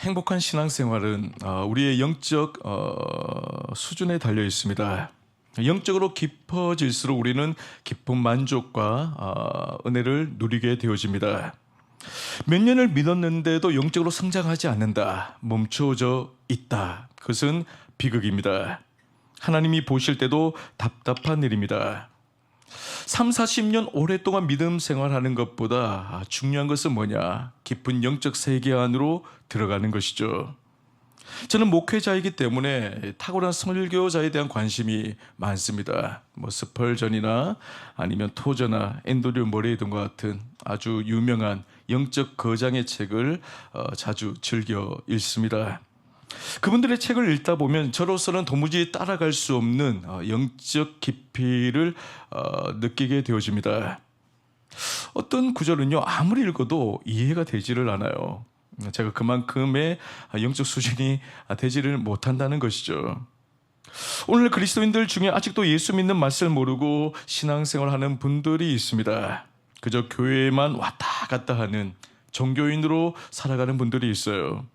행복한 신앙생활은 어, 우리의 영적 어, 수준에 달려 있습니다. 영적으로 깊어질수록 우리는 깊은 만족과 어, 은혜를 누리게 되어집니다. 몇 년을 믿었는데도 영적으로 성장하지 않는다. 멈춰져 있다. 그것은 비극입니다. 하나님이 보실 때도 답답한 일입니다. 3, 40년 오랫동안 믿음 생활하는 것보다 중요한 것은 뭐냐? 깊은 영적 세계 안으로 들어가는 것이죠. 저는 목회자이기 때문에 탁월한 설교자에 대한 관심이 많습니다. 뭐 스펄전이나 아니면 토저나 앤드류 머레이 등과 같은 아주 유명한 영적 거장의 책을 어, 자주 즐겨 읽습니다. 그분들의 책을 읽다 보면 저로서는 도무지 따라갈 수 없는 어, 영적 깊이를 어, 느끼게 되어집니다. 어떤 구절은요 아무리 읽어도 이해가 되지를 않아요. 제가 그만큼의 영적 수준이 되지를 못한다는 것이죠. 오늘 그리스도인들 중에 아직도 예수 믿는 맛을 모르고 신앙생활 하는 분들이 있습니다. 그저 교회에만 왔다 갔다 하는 종교인으로 살아가는 분들이 있어요.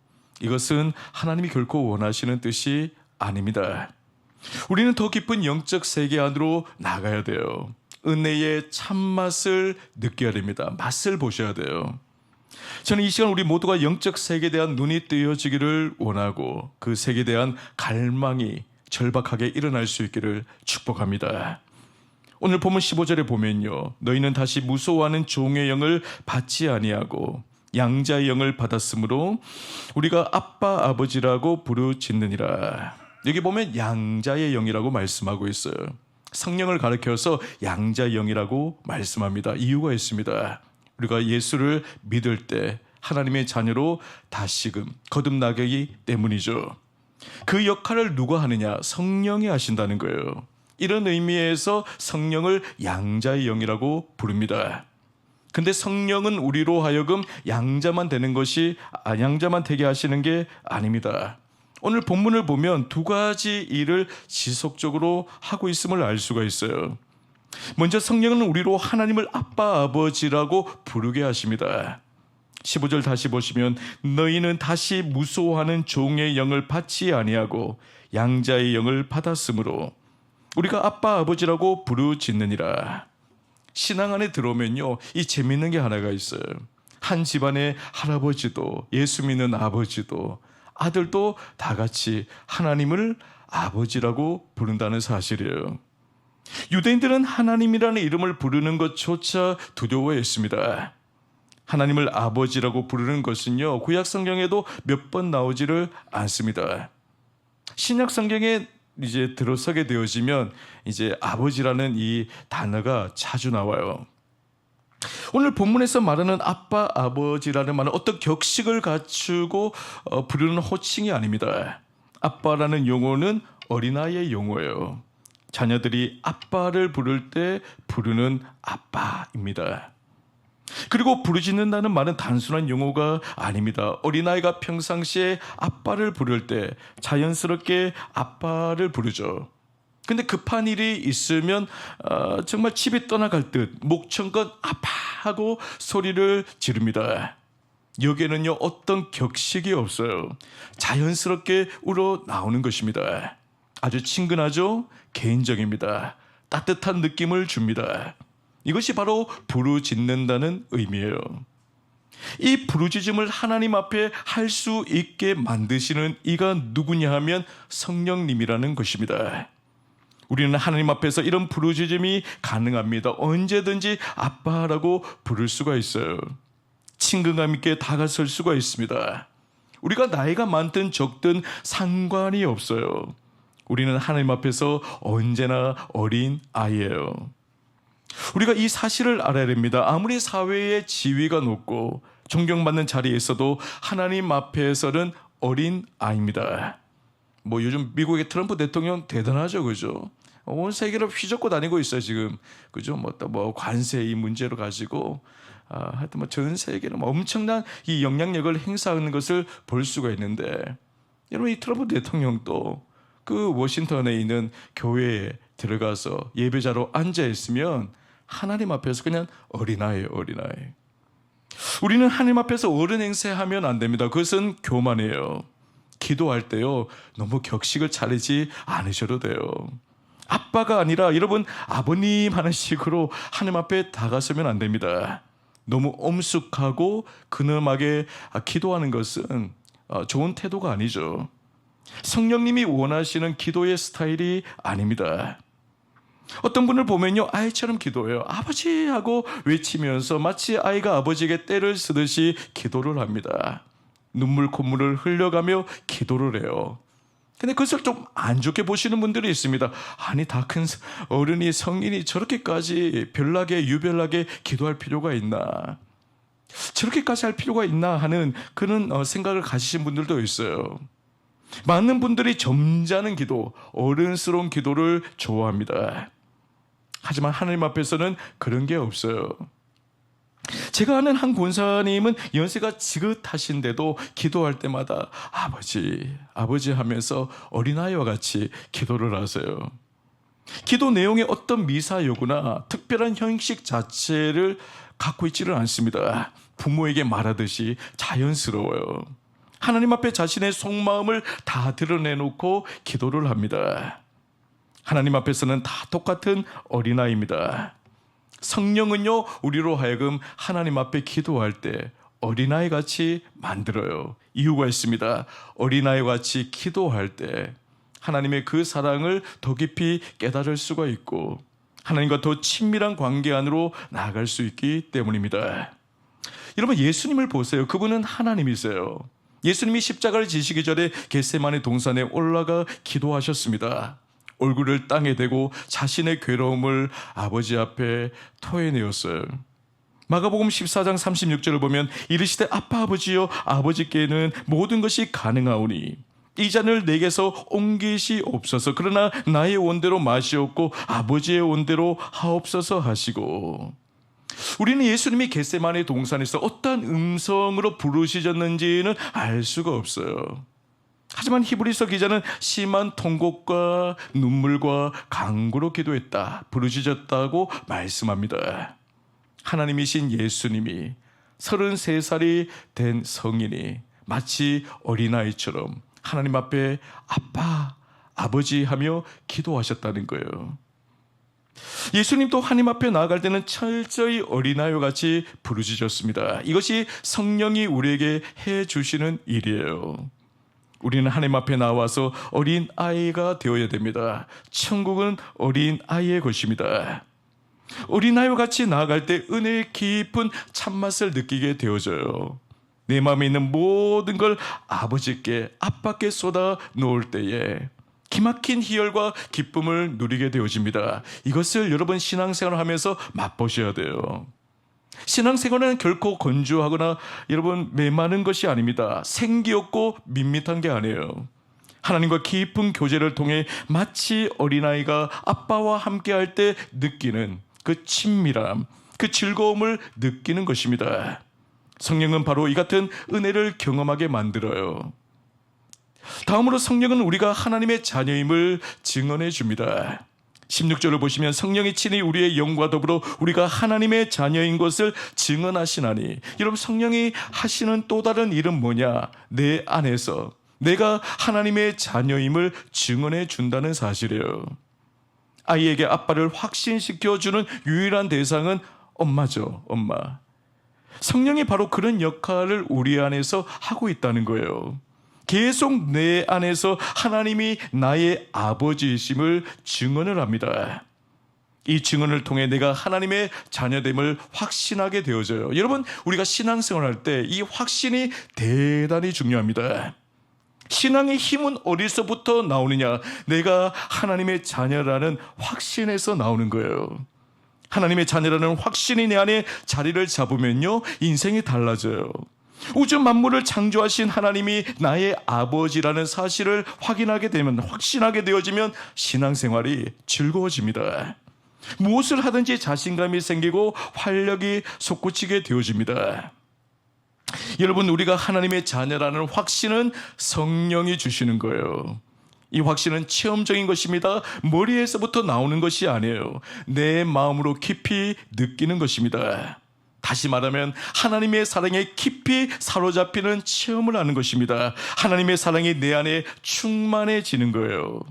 이것은 하나님이 결코 원하시는 뜻이 아닙니다. 우리는 더 깊은 영적 세계 안으로 나가야 돼요. 은혜의 참맛을 느껴야 됩니다. 맛을 보셔야 돼요. 저는 이 시간 우리 모두가 영적 세계에 대한 눈이 뜨여지기를 원하고 그 세계에 대한 갈망이 절박하게 일어날 수 있기를 축복합니다. 오늘 본문 15절에 보면요. 너희는 다시 무서워하는 종의 영을 받지 아니하고 양자의 영을 받았으므로 우리가 아빠 아버지라고 부르짖느니라. 여기 보면 양자의 영이라고 말씀하고 있어요. 성령을 가리켜서 양자의 영이라고 말씀합니다. 이유가 있습니다. 우리가 예수를 믿을 때 하나님의 자녀로 다시금 거듭나기 때문이죠. 그 역할을 누가 하느냐? 성령이 하신다는 거예요. 이런 의미에서 성령을 양자의 영이라고 부릅니다. 근데 성령은 우리로 하여금 양자만 되는 것이 아, 양자만 되게 하시는 게 아닙니다. 오늘 본문을 보면 두 가지 일을 지속적으로 하고 있음을 알 수가 있어요. 먼저 성령은 우리로 하나님을 아빠 아버지라고 부르게 하십니다. 15절 다시 보시면 너희는 다시 무소하는 종의 영을 받지 아니하고 양자의 영을 받았으므로 우리가 아빠 아버지라고 부르짖느니라. 신앙 안에 들어오면요, 이 재밌는 게 하나가 있어요. 한 집안의 할아버지도 예수 믿는 아버지도 아들도 다 같이 하나님을 아버지라고 부른다는 사실이에요. 유대인들은 하나님이라는 이름을 부르는 것조차 두려워했습니다. 하나님을 아버지라고 부르는 것은요, 구약 성경에도 몇 번 나오지를 않습니다. 신약 성경에 이제 들어서게 되어지면 이제 아버지라는 이 단어가 자주 나와요. 오늘 본문에서 말하는 아빠, 아버지라는 말은 어떤 격식을 갖추고 어, 부르는 호칭이 아닙니다. 아빠라는 용어는 어린아이의 용어예요. 자녀들이 아빠를 부를 때 부르는 아빠입니다. 그리고 부르짖는다는 말은 단순한 용어가 아닙니다. 어린아이가 평상시에 아빠를 부를 때 자연스럽게 아빠를 부르죠. 근데 급한 일이 있으면 어, 정말 집이 떠나갈 듯 목청껏 아파 하고 소리를 지릅니다. 여기에는요 어떤 격식이 없어요. 자연스럽게 우러 나오는 것입니다. 아주 친근하죠. 개인적입니다. 따뜻한 느낌을 줍니다. 이것이 바로 부르짖는다는 의미예요. 이 부르짖음을 하나님 앞에 할 수 있게 만드시는 이가 누구냐 하면 성령님이라는 것입니다. 우리는 하나님 앞에서 이런 부르짖음이 가능합니다. 언제든지 아빠라고 부를 수가 있어요. 친근감 있게 다가설 수가 있습니다. 우리가 나이가 많든 적든 상관이 없어요. 우리는 하나님 앞에서 언제나 어린 아이예요. 우리가 이 사실을 알아야 됩니다. 아무리 사회의 지위가 높고 존경받는 자리에 있어도 하나님 앞에서는 어린 아입니다. 뭐 요즘 미국의 트럼프 대통령 대단하죠, 그죠? 온 세계를 휘젓고 다니고 있어요 지금, 그죠? 뭐또 뭐 관세 이 문제로 가지고 아, 하여튼 뭐 전 세계는 뭐 엄청난 이 영향력을 행사하는 것을 볼 수가 있는데 여러분 이 트럼프 대통령도 그 워싱턴에 있는 교회에 들어가서 예배자로 앉아 있으면 하나님 앞에서 그냥 어린아이예요, 어린아이. 우리는 하나님 앞에서 어른 행세하면 안 됩니다. 그것은 교만이에요. 기도할 때요, 너무 격식을 차리지 않으셔도 돼요. 아빠가 아니라 여러분 아버님 하는 식으로 하나님 앞에 다가서면 안 됩니다. 너무 엄숙하고 근엄하게 기도하는 것은 어, 좋은 태도가 아니죠. 성령님이 원하시는 기도의 스타일이 아닙니다. 어떤 분을 보면요, 아이처럼 기도해요. 아버지 하고 외치면서 마치 아이가 아버지에게 때를 쓰듯이 기도를 합니다. 눈물 콧물을 흘려가며 기도를 해요. 근데 그것을 좀 안 좋게 보시는 분들이 있습니다. 아니, 다 큰 어른이 성인이 저렇게까지 별나게 유별나게 기도할 필요가 있나? 저렇게까지 할 필요가 있나 하는 그런 어, 생각을 가지신 분들도 있어요. 많은 분들이 점잖은 기도, 어른스러운 기도를 좋아합니다. 하지만 하나님 앞에서는 그런 게 없어요. 제가 아는 한 권사님은 연세가 지긋하신데도 기도할 때마다 아버지, 아버지 하면서 어린아이와 같이 기도를 하세요. 기도 내용의 어떤 미사 요구나 특별한 형식 자체를 갖고 있지를 않습니다. 부모에게 말하듯이 자연스러워요. 하나님 앞에 자신의 속마음을 다 드러내놓고 기도를 합니다. 하나님 앞에서는 다 똑같은 어린아이입니다. 성령은요, 우리로 하여금 하나님 앞에 기도할 때 어린아이 같이 만들어요. 이유가 있습니다. 어린아이 같이 기도할 때 하나님의 그 사랑을 더 깊이 깨달을 수가 있고 하나님과 더 친밀한 관계 안으로 나아갈 수 있기 때문입니다. 여러분 예수님을 보세요. 그분은 하나님이세요. 예수님이 십자가를 지시기 전에 겟세마네 동산에 올라가 기도하셨습니다. 얼굴을 땅에 대고 자신의 괴로움을 아버지 앞에 토해내었어요. 마가복음 14장 36절을 보면 이르시되 아빠 아버지여 아버지께는 모든 것이 가능하오니 이 잔을 내게서 옮기시옵소서 그러나 나의 원대로 마시옵고 아버지의 원대로 하옵소서 하시고 우리는 예수님이 겟세마네 동산에서 어떠한 음성으로 부르시졌는지는 알 수가 없어요. 하지만 히브리서 기자는 심한 통곡과 눈물과 강구로 기도했다. 부르짖었다고 말씀합니다. 하나님이신 예수님이 33살이 된 성인이 마치 어린아이처럼 하나님 앞에 아빠, 아버지 하며 기도하셨다는 거예요. 예수님도 하나님 앞에 나아갈 때는 철저히 어린아이와 같이 부르짖었습니다. 이것이 성령이 우리에게 해 주시는 일이에요. 우리는 하나님 앞에 나와서 어린 아이가 되어야 됩니다. 천국은 어린 아이의 것입니다. 어린 아이와 같이 나아갈 때 은혜의 깊은 참맛을 느끼게 되어져요. 내 마음에 있는 모든 걸 아버지께 아빠께 쏟아 놓을 때에 기막힌 희열과 기쁨을 누리게 되어집니다. 이것을 여러분 신앙생활을 하면서 맛보셔야 돼요. 신앙생활은 결코 건조하거나 여러분 메마른 것이 아닙니다. 생기없고 밋밋한 게 아니에요. 하나님과 깊은 교제를 통해 마치 어린아이가 아빠와 함께할 때 느끼는 그 친밀함, 그 즐거움을 느끼는 것입니다. 성령은 바로 이 같은 은혜를 경험하게 만들어요. 다음으로 성령은 우리가 하나님의 자녀임을 증언해 줍니다. 16절을 보시면 성령이 친히 우리의 영과 더불어 우리가 하나님의 자녀인 것을 증언하시나니 여러분 성령이 하시는 또 다른 일은 뭐냐? 내 안에서 내가 하나님의 자녀임을 증언해 준다는 사실이에요. 아이에게 아빠를 확신시켜 주는 유일한 대상은 엄마죠. 엄마. 성령이 바로 그런 역할을 우리 안에서 하고 있다는 거예요. 계속 내 안에서 하나님이 나의 아버지이심을 증언을 합니다. 이 증언을 통해 내가 하나님의 자녀됨을 확신하게 되어져요. 여러분, 우리가 신앙생활 할때 이 확신이 대단히 중요합니다. 신앙의 힘은 어디서부터 나오느냐? 내가 하나님의 자녀라는 확신에서 나오는 거예요. 하나님의 자녀라는 확신이 내 안에 자리를 잡으면요, 인생이 달라져요. 우주 만물을 창조하신 하나님이 나의 아버지라는 사실을 확인하게 되면 확신하게 되어지면 신앙생활이 즐거워집니다. 무엇을 하든지 자신감이 생기고 활력이 솟구치게 되어집니다. 여러분 우리가 하나님의 자녀라는 확신은 성령이 주시는 거예요. 이 확신은 체험적인 것입니다. 머리에서부터 나오는 것이 아니에요. 내 마음으로 깊이 느끼는 것입니다. 다시 말하면 하나님의 사랑에 깊이 사로잡히는 체험을 하는 것입니다. 하나님의 사랑이 내 안에 충만해지는 거예요.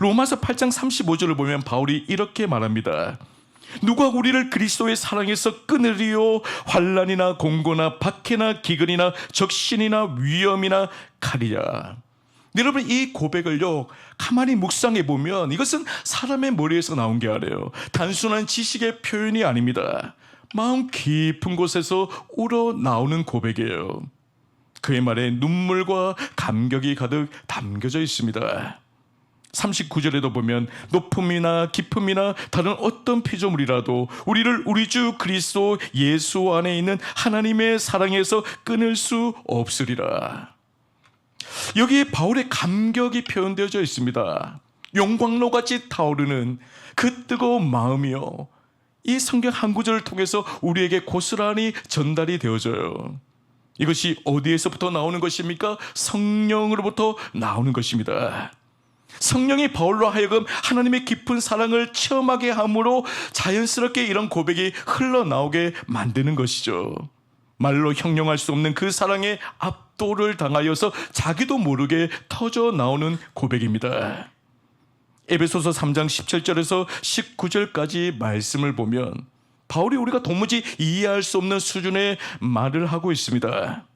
로마서 8장 35절을 보면 바울이 이렇게 말합니다. 누가 우리를 그리스도의 사랑에서 끊으리요 환란이나 공고나 박해나 기근이나 적신이나 위험이나 칼이라. 여러분 이 고백을요 가만히 묵상해 보면 이것은 사람의 머리에서 나온 게 아니에요. 단순한 지식의 표현이 아닙니다. 마음 깊은 곳에서 우러 나오는 고백이에요. 그의 말에 눈물과 감격이 가득 담겨져 있습니다. 39절에도 보면 높음이나 깊음이나 다른 어떤 피조물이라도 우리를 우리 주 그리스도 예수 안에 있는 하나님의 사랑에서 끊을 수 없으리라. 여기에 바울의 감격이 표현되어져 있습니다. 용광로 같이 타오르는 그 뜨거운 마음이요. 이 성경 한 구절을 통해서 우리에게 고스란히 전달이 되어져요. 이것이 어디에서부터 나오는 것입니까? 성령으로부터 나오는 것입니다. 성령이 바울로 하여금 하나님의 깊은 사랑을 체험하게 함으로 자연스럽게 이런 고백이 흘러나오게 만드는 것이죠. 말로 형용할 수 없는 그 사랑에 압도를 당하여서 자기도 모르게 터져 나오는 고백입니다. 에베소서 3장 17절에서 19절까지 말씀을 보면 바울이 우리가 도무지 이해할 수 없는 수준의 말을 하고 있습니다.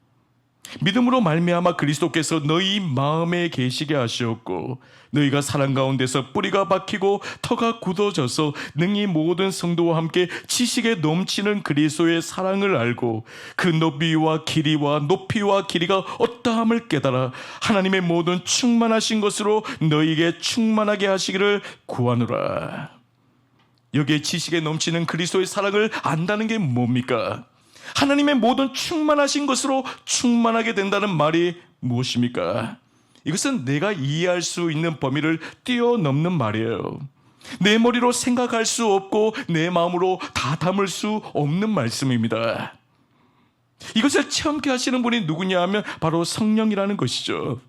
믿음으로 말미암아 그리스도께서 너희 마음에 계시게 하시었고 너희가 사랑 가운데서 뿌리가 박히고 터가 굳어져서 능히 모든 성도와 함께 지식에 넘치는 그리스도의 사랑을 알고 그 높이와 길이와 높이와 길이가 어떠함을 깨달아 하나님의 모든 충만하신 것으로 너희에게 충만하게 하시기를 구하노라. 여기에 지식에 넘치는 그리스도의 사랑을 안다는 게 뭡니까? 하나님의 모든 충만하신 것으로 충만하게 된다는 말이 무엇입니까? 이것은 내가 이해할 수 있는 범위를 뛰어넘는 말이에요. 내 머리로 생각할 수 없고 내 마음으로 다 담을 수 없는 말씀입니다. 이것을 체험케 하시는 분이 누구냐 하면 바로 성령이라는 것이죠.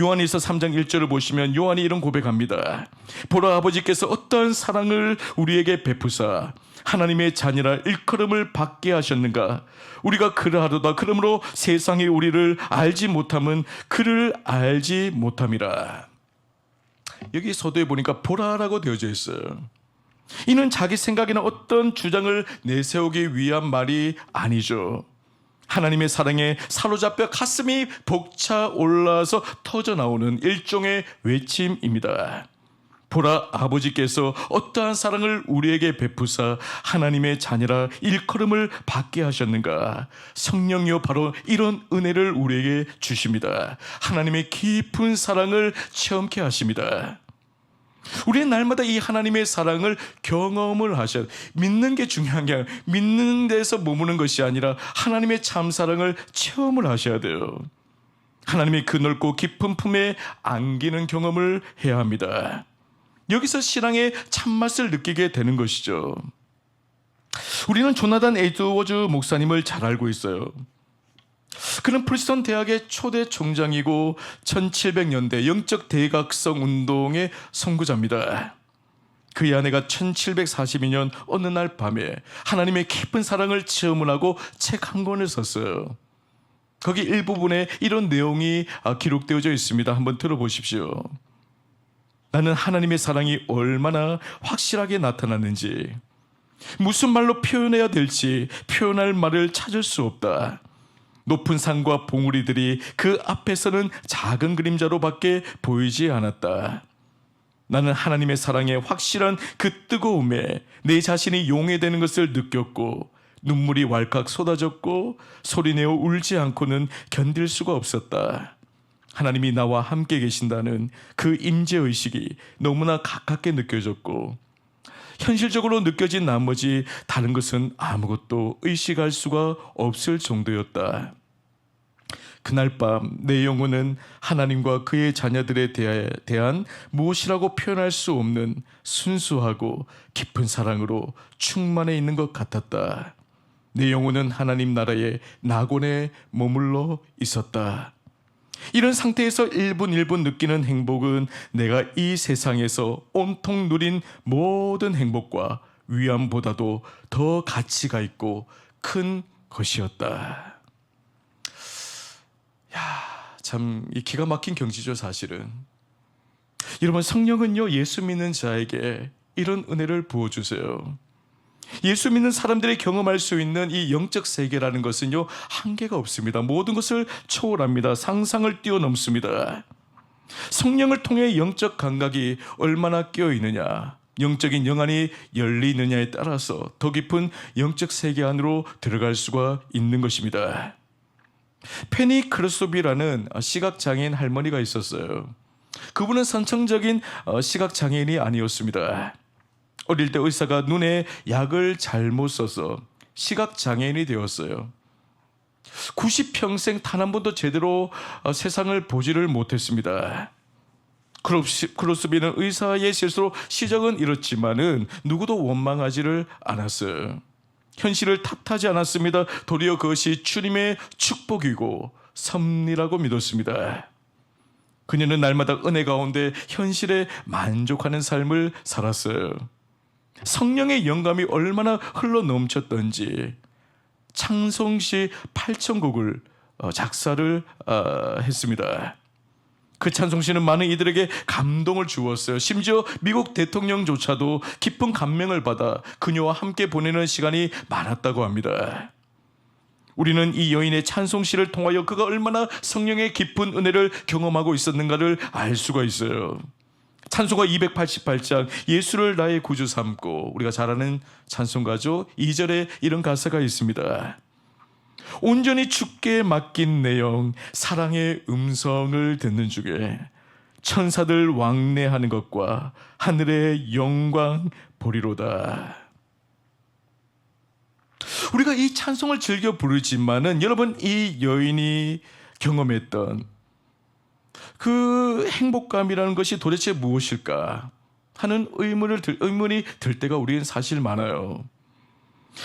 요한일서 3장 1절을 보시면 요한이 이런 고백합니다. 보라 아버지께서 어떤 사랑을 우리에게 베푸사 하나님의 자녀라 일컬음을 받게 하셨는가? 우리가 그러하도다. 그러므로 세상이 우리를 알지 못함은 그를 알지 못함이라. 여기 서두에 보니까 보라라고 되어져 있어요. 이는 자기 생각이나 어떤 주장을 내세우기 위한 말이 아니죠. 하나님의 사랑에 사로잡혀 가슴이 벅차 올라서 터져 나오는 일종의 외침입니다. 보라 아버지께서 어떠한 사랑을 우리에게 베푸사 하나님의 자녀라 일컬음을 받게 하셨는가? 성령이요 바로 이런 은혜를 우리에게 주십니다. 하나님의 깊은 사랑을 체험케 하십니다 우리는 날마다 이 하나님의 사랑을 경험을 하셔야 믿는 게 중요한 게 아니라 믿는 데서 머무는 것이 아니라 하나님의 참 사랑을 체험을 하셔야 돼요. 하나님의 그 넓고 깊은 품에 안기는 경험을 해야 합니다. 여기서 신앙의 참맛을 느끼게 되는 것이죠. 우리는 조나단 에이드워즈 목사님을 잘 알고 있어요. 그는 프리스턴 대학의 초대 총장이고 1700년대 영적 대각성 운동의 선구자입니다. 그의 아내가 1742년 어느 날 밤에 하나님의 깊은 사랑을 체험을 하고 책 한 권을 썼어요. 거기 일부분에 이런 내용이 아, 기록되어져 있습니다. 한번 들어보십시오. 나는 하나님의 사랑이 얼마나 확실하게 나타났는지, 무슨 말로 표현해야 될지 표현할 말을 찾을 수 없다. 높은 산과 봉우리들이 그 앞에서는 작은 그림자로밖에 보이지 않았다. 나는 하나님의 사랑의 확실한 그 뜨거움에 내 자신이 용해되는 것을 느꼈고 눈물이 왈칵 쏟아졌고 소리내어 울지 않고는 견딜 수가 없었다. 하나님이 나와 함께 계신다는 그 임재 의식이 너무나 가깝게 느껴졌고 현실적으로 느껴진 나머지 다른 것은 아무것도 의식할 수가 없을 정도였다. 그날 밤 내 영혼은 하나님과 그의 자녀들에 대한 무엇이라고 표현할 수 없는 순수하고 깊은 사랑으로 충만해 있는 것 같았다. 내 영혼은 하나님 나라의 낙원에 머물러 있었다. 이런 상태에서 1분 1분 느끼는 행복은 내가 이 세상에서 온통 누린 모든 행복과 위안보다도 더 가치가 있고 큰 것이었다. 야, 참 이 기가 막힌 경지죠, 사실은. 여러분 성령은요 예수 믿는 자에게 이런 은혜를 부어 주세요. 예수 믿는 사람들이 경험할 수 있는 이 영적 세계라는 것은요 한계가 없습니다. 모든 것을 초월합니다. 상상을 뛰어넘습니다. 성령을 통해 영적 감각이 얼마나 끼어 있느냐, 영적인 영안이 열리느냐에 따라서 더 깊은 영적 세계 안으로 들어갈 수가 있는 것입니다. 페니 크로소비라는 시각 장애인 할머니가 있었어요. 그분은 선천적인 어, 시각 장애인이 아니었습니다. 어릴 때 의사가 눈에 약을 잘못 써서 시각 장애인이 되었어요. 90평생 단 한 번도 제대로 어, 세상을 보지를 못했습니다. 크로스- 크로스비는 의사의 실수로 시적은 이렇지만은 누구도 원망하지를 않았어요. 현실을 탓하지 않았습니다. 도리어 그것이 주님의 축복이고 섭리라고 믿었습니다. 그녀는 날마다 은혜 가운데 현실에 만족하는 삶을 살았어요. 성령의 영감이 얼마나 흘러 넘쳤던지 창송시 8천 곡을 어, 작사를 어, 했습니다. 그 찬송시는 많은 이들에게 감동을 주었어요. 심지어 미국 대통령조차도 깊은 감명을 받아 그녀와 함께 보내는 시간이 많았다고 합니다. 우리는 이 여인의 찬송시를 통하여 그가 얼마나 성령의 깊은 은혜를 경험하고 있었는가를 알 수가 있어요. 찬송가 288장 예수를 나의 구주 삼고 우리가 잘 아는 찬송가죠. 2절에 이런 가사가 있습니다. 온전히 주께 맡긴 내용 사랑의 음성을 듣는 중에 천사들 왕래하는 것과 하늘의 영광 보리로다. 우리가 이 찬송을 즐겨 부르지만은 여러분 이 여인이 경험했던 그 행복감이라는 것이 도대체 무엇일까 하는 의문을 들, 의문이 들 때가 우리는 사실 많아요.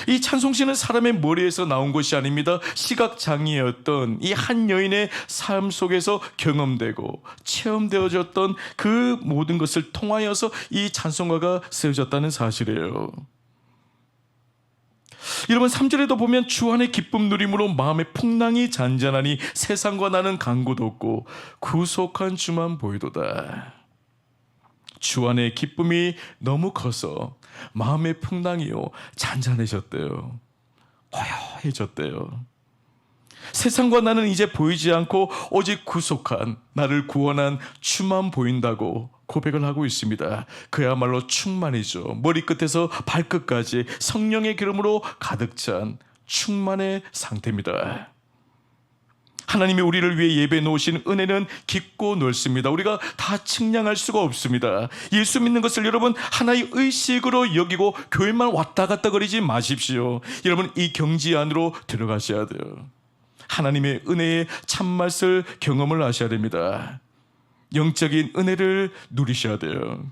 이 찬송시는 사람의 머리에서 나온 것이 아닙니다. 시각장애였던 이 한 여인의 삶 속에서 경험되고 체험되어졌던 그 모든 것을 통하여서 이 찬송가가 쓰여졌다는 사실이에요. 여러분 3절에도 보면 주 안의 기쁨 누림으로 마음의 풍랑이 잔잔하니 세상과 나는 강구도 없고 구속한 주만 보이도다. 주 안의 기쁨이 너무 커서 마음의 풍랑이요 잔잔해졌대요. 고요해졌대요. 세상과 나는 이제 보이지 않고 오직 구속한 나를 구원한 주만 보인다고 고백을 하고 있습니다. 그야말로 충만이죠. 머리끝에서 발끝까지 성령의 기름으로 가득 찬 충만의 상태입니다. 하나님이 우리를 위해 예배 놓으신 은혜는 깊고 넓습니다. 우리가 다 측량할 수가 없습니다. 예수 믿는 것을 여러분 하나의 의식으로 여기고 교회만 왔다 갔다 거리지 마십시오. 여러분 이 경지 안으로 들어가셔야 돼요. 하나님의 은혜의 참맛을 경험을 하셔야 됩니다. 영적인 은혜를 누리셔야 돼요.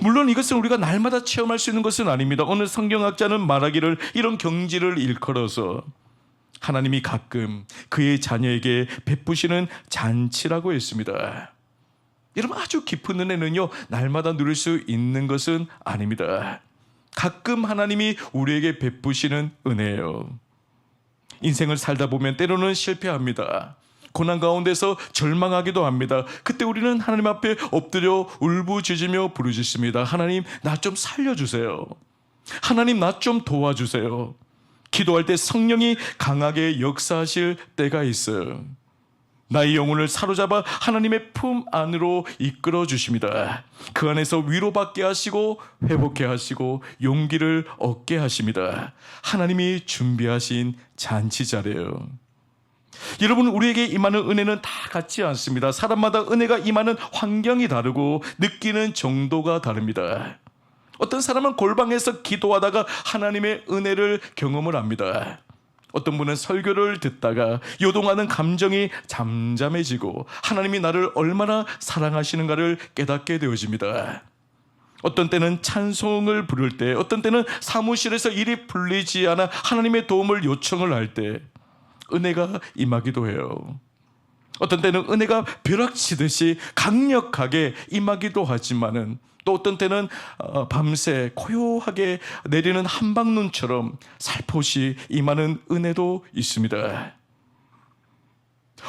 물론 이것은 우리가 날마다 체험할 수 있는 것은 아닙니다. 오늘 성경학자는 말하기를 이런 경지를 일컬어서 하나님이 가끔 그의 자녀에게 베푸시는 잔치라고 했습니다. 여러분 아주 깊은 은혜는요 날마다 누릴 수 있는 것은 아닙니다. 가끔 하나님이 우리에게 베푸시는 은혜예요. 인생을 살다 보면 때로는 실패합니다. 고난 가운데서 절망하기도 합니다. 그때 우리는 하나님 앞에 엎드려 울부짖으며 부르짖습니다. 하나님 나 좀 살려주세요. 하나님 나 좀 도와주세요. 기도할 때 성령이 강하게 역사하실 때가 있어요. 나의 영혼을 사로잡아 하나님의 품 안으로 이끌어 주십니다. 그 안에서 위로받게 하시고 회복해 하시고 용기를 얻게 하십니다. 하나님이 준비하신 잔치자래요. 여러분 우리에게 임하는 은혜는 다 같지 않습니다. 사람마다 은혜가 임하는 환경이 다르고 느끼는 정도가 다릅니다. 어떤 사람은 골방에서 기도하다가 하나님의 은혜를 경험을 합니다. 어떤 분은 설교를 듣다가 요동하는 감정이 잠잠해지고 하나님이 나를 얼마나 사랑하시는가를 깨닫게 되어집니다. 어떤 때는 찬송을 부를 때, 어떤 때는 사무실에서 일이 풀리지 않아 하나님의 도움을 요청을 할 때 은혜가 임하기도 해요. 어떤 때는 은혜가 벼락치듯이 강력하게 임하기도 하지만은 또 어떤 때는 어, 밤새 고요하게 내리는 한방눈처럼 살포시 임하는 은혜도 있습니다.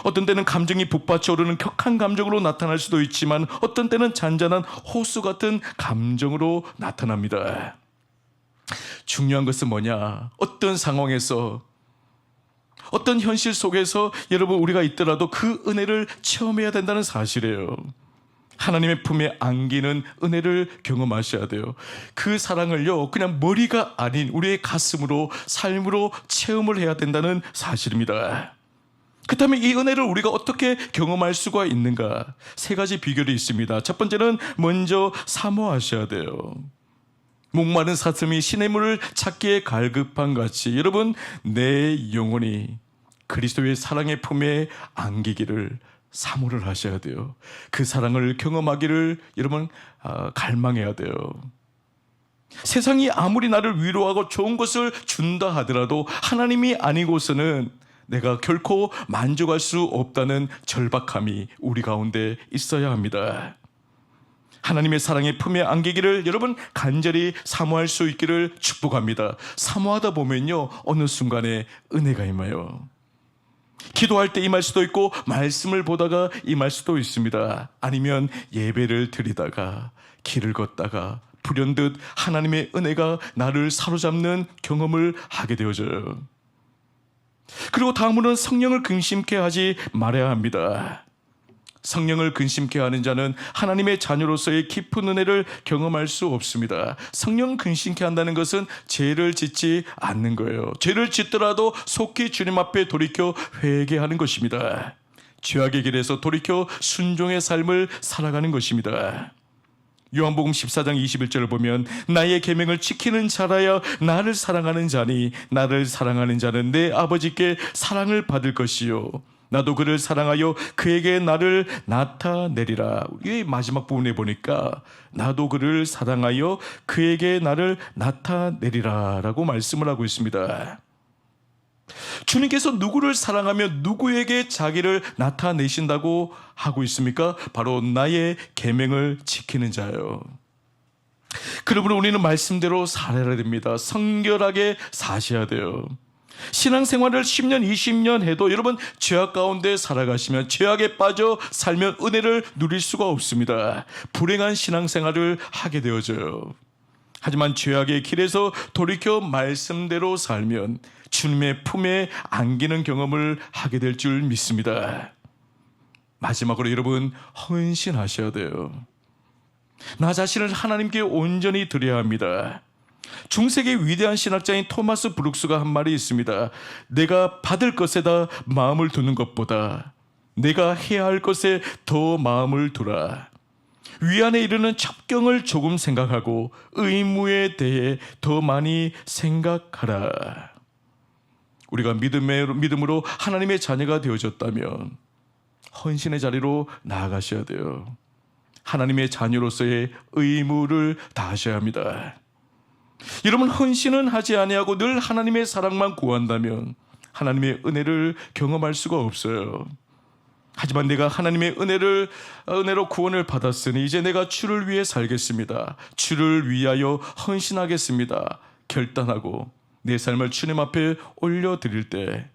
어떤 때는 감정이 북받쳐 오르는 격한 감정으로 나타날 수도 있지만 어떤 때는 잔잔한 호수 같은 감정으로 나타납니다. 중요한 것은 뭐냐? 어떤 상황에서 어떤 현실 속에서 여러분 우리가 있더라도 그 은혜를 체험해야 된다는 사실이에요. 하나님의 품에 안기는 은혜를 경험하셔야 돼요. 그 사랑을요, 그냥 머리가 아닌 우리의 가슴으로, 삶으로 체험을 해야 된다는 사실입니다. 그렇다면 이 은혜를 우리가 어떻게 경험할 수가 있는가? 세 가지 비결이 있습니다. 첫 번째는 먼저 사모하셔야 돼요. 목마른 사슴이 시냇 물을 찾기에 갈급한 같이 여러분 내 영혼이 그리스도의 사랑의 품에 안기기를 사모를 하셔야 돼요. 그 사랑을 경험하기를 여러분 아, 갈망해야 돼요. 세상이 아무리 나를 위로하고 좋은 것을 준다 하더라도 하나님이 아니고서는 내가 결코 만족할 수 없다는 절박함이 우리 가운데 있어야 합니다. 하나님의 사랑의 품에 안기기를 여러분 간절히 사모할 수 있기를 축복합니다. 사모하다 보면요 어느 순간에 은혜가 임해요. 기도할 때 임할 수도 있고 말씀을 보다가 임할 수도 있습니다. 아니면 예배를 드리다가 길을 걷다가 불현듯 하나님의 은혜가 나를 사로잡는 경험을 하게 되어져요. 그리고 다음으로는 성령을 근심케 하지 말아야 합니다. 성령을 근심케 하는 자는 하나님의 자녀로서의 깊은 은혜를 경험할 수 없습니다. 성령 근심케 한다는 것은 죄를 짓지 않는 거예요. 죄를 짓더라도 속히 주님 앞에 돌이켜 회개하는 것입니다. 죄악의 길에서 돌이켜 순종의 삶을 살아가는 것입니다. 요한복음 14장 21절을 보면 나의 계명을 지키는 자라야 나를 사랑하는 자니 나를 사랑하는 자는 내 아버지께 사랑을 받을 것이요 나도 그를 사랑하여 그에게 나를 나타내리라. 이 마지막 부분에 보니까 나도 그를 사랑하여 그에게 나를 나타내리라라고 말씀을 하고 있습니다. 주님께서 누구를 사랑하며 누구에게 자기를 나타내신다고 하고 있습니까? 바로 나의 계명을 지키는 자요. 그러므로 우리는 말씀대로 살아야 됩니다. 성결하게 사셔야 돼요. 신앙생활을 10년, 20년 해도 여러분 죄악 가운데 살아가시면 죄악에 빠져 살면 은혜를 누릴 수가 없습니다. 불행한 신앙생활을 하게 되어져요. 하지만 죄악의 길에서 돌이켜 말씀대로 살면 주님의 품에 안기는 경험을 하게 될 줄 믿습니다. 마지막으로 여러분 헌신하셔야 돼요. 나 자신을 하나님께 온전히 드려야 합니다. 중세계 위대한 신학자인 토마스 브룩스가 한 말이 있습니다. 내가 받을 것에다 마음을 두는 것보다 내가 해야 할 것에 더 마음을 두라. 위안에 이르는 첩경을 조금 생각하고 의무에 대해 더 많이 생각하라. 우리가 믿음의, 믿음으로 하나님의 자녀가 되어졌다면 헌신의 자리로 나아가셔야 돼요. 하나님의 자녀로서의 의무를 다하셔야 합니다. 여러분 헌신은 하지 아니하고 늘 하나님의 사랑만 구한다면 하나님의 은혜를 경험할 수가 없어요. 하지만 내가 하나님의 은혜를 은혜로 구원을 받았으니 이제 내가 주를 위해 살겠습니다. 주를 위하여 헌신하겠습니다. 결단하고 내 삶을 주님 앞에 올려 드릴 때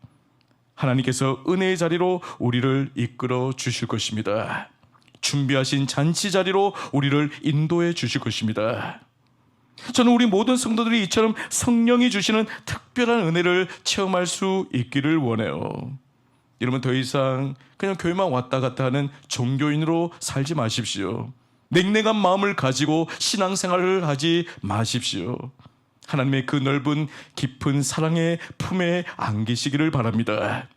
하나님께서 은혜의 자리로 우리를 이끌어 주실 것입니다. 준비하신 잔치 자리로 우리를 인도해 주실 것입니다. 저는 우리 모든 성도들이 이처럼 성령이 주시는 특별한 은혜를 체험할 수 있기를 원해요. 여러분 더 이상 그냥 교회만 왔다 갔다 하는 종교인으로 살지 마십시오. 냉랭한 마음을 가지고 신앙생활을 하지 마십시오. 하나님의 그 넓은 깊은 사랑의 품에 안기시기를 바랍니다.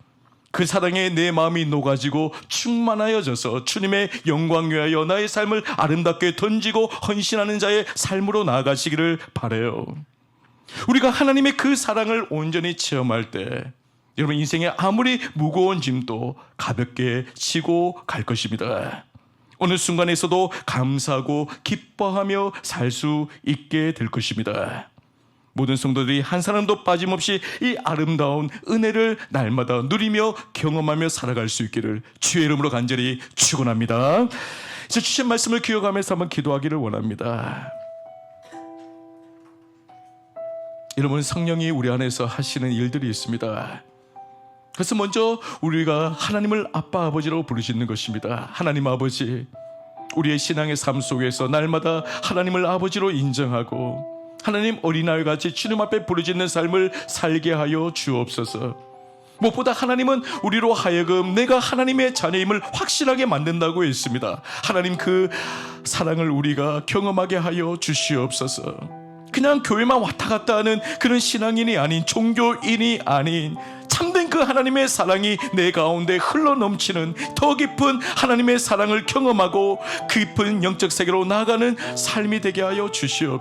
그 사랑에 내 마음이 녹아지고 충만하여져서 주님의 영광 위하여 나의 삶을 아름답게 던지고 헌신하는 자의 삶으로 나아가시기를 바래요. 우리가 하나님의 그 사랑을 온전히 체험할 때 여러분 인생에 아무리 무거운 짐도 가볍게 치고 갈 것입니다. 어느 순간에서도 감사하고 기뻐하며 살 수 있게 될 것입니다. 모든 성도들이 한 사람도 빠짐없이 이 아름다운 은혜를 날마다 누리며 경험하며 살아갈 수 있기를 주의 이름으로 간절히 축원합니다. 이제 주신 말씀을 기억하면서 한번 기도하기를 원합니다. 여러분 성령이 우리 안에서 하시는 일들이 있습니다. 그래서 먼저 우리가 하나님을 아빠 아버지로 부르시는 것입니다. 하나님 아버지 우리의 신앙의 삶 속에서 날마다 하나님을 아버지로 인정하고 하나님 어린아이 같이 주님 앞에 부르짖는 삶을 살게 하여 주옵소서. 무엇보다 하나님은 우리로 하여금 내가 하나님의 자녀임을 확실하게 만든다고 했습니다. 하나님 그 사랑을 우리가 경험하게 하여 주시옵소서. 그냥 교회만 왔다 갔다 하는 그런 신앙인이 아닌 종교인이 아닌 참된 그 하나님의 사랑이 내 가운데 흘러 넘치는 더 깊은 하나님의 사랑을 경험하고 깊은 영적 세계로 나아가는 삶이 되게 하여 주시옵소서.